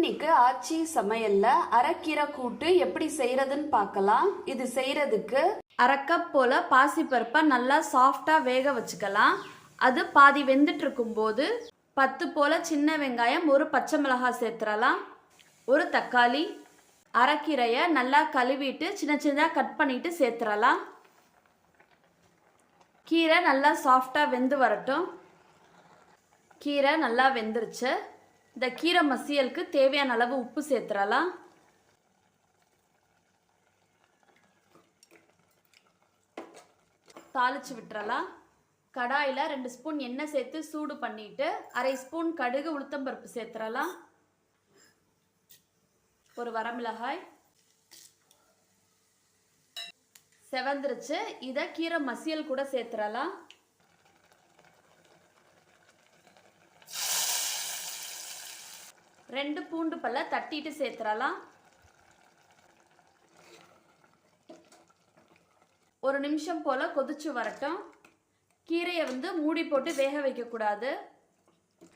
இன்னைக்கு ஆச்சி சமையல்ல அரைக்கீரை கூட்டு எப்படி செய்யறதுன்னு பார்க்கலாம். இது செய்யறதுக்கு அரைக்கப் போல பாசிப்பருப்பை நல்லா சாஃப்டா வேக வச்சுக்கலாம். அது பாதி வெந்துட்டு இருக்கும்போது பத்து போல சின்ன வெங்காயம் ஒரு பச்சை மிளகாய் சேர்த்துறலாம் ஒரு தக்காளி அரைக்கீரையை நல்லா கழுவிட்டு சின்ன சின்னதாக கட் பண்ணிட்டு சேர்த்துறலாம் கீரை நல்லா சாஃப்டாக வெந்து வரட்டும். கீரை நல்லா வெந்துருச்சு. இந்த கீரை மசியலுக்கு தேவையான அளவு உப்பு சேர்த்துறலாம் தாளிச்சு விட்டுறலாம். கடாயில் ரெண்டு ஸ்பூன் எண்ணெய் சேர்த்து சூடு பண்ணிட்டு அரை ஸ்பூன் கடுகு உளுத்தம்பருப்பு சேர்த்துறலாம் ஒரு வரமிளகாய். செவந்துருச்சு. இதை கீரை மசியல் கூட சேர்த்துறலாம் ரெண்டு பூண்டு பல்ல தட்டிட்டு சேர்த்துறலாம். ஒரு நிமிஷம் போல் கொதிச்சு வரட்டும். கீரையை வந்து மூடி போட்டு வேக வைக்கக்கூடாது.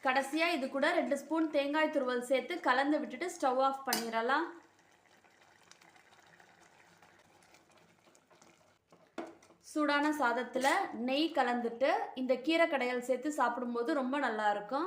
கடைசியாக இது கூட ரெண்டு ஸ்பூன் தேங்காய் துருவல் சேர்த்து கலந்து விட்டுட்டு ஸ்டவ் ஆஃப் பண்ணிடலாம். சூடான சாதத்தில் நெய் கலந்துட்டு இந்த கீரை கடையல் சேர்த்து சாப்பிடும்போது ரொம்ப நல்லா இருக்கும்.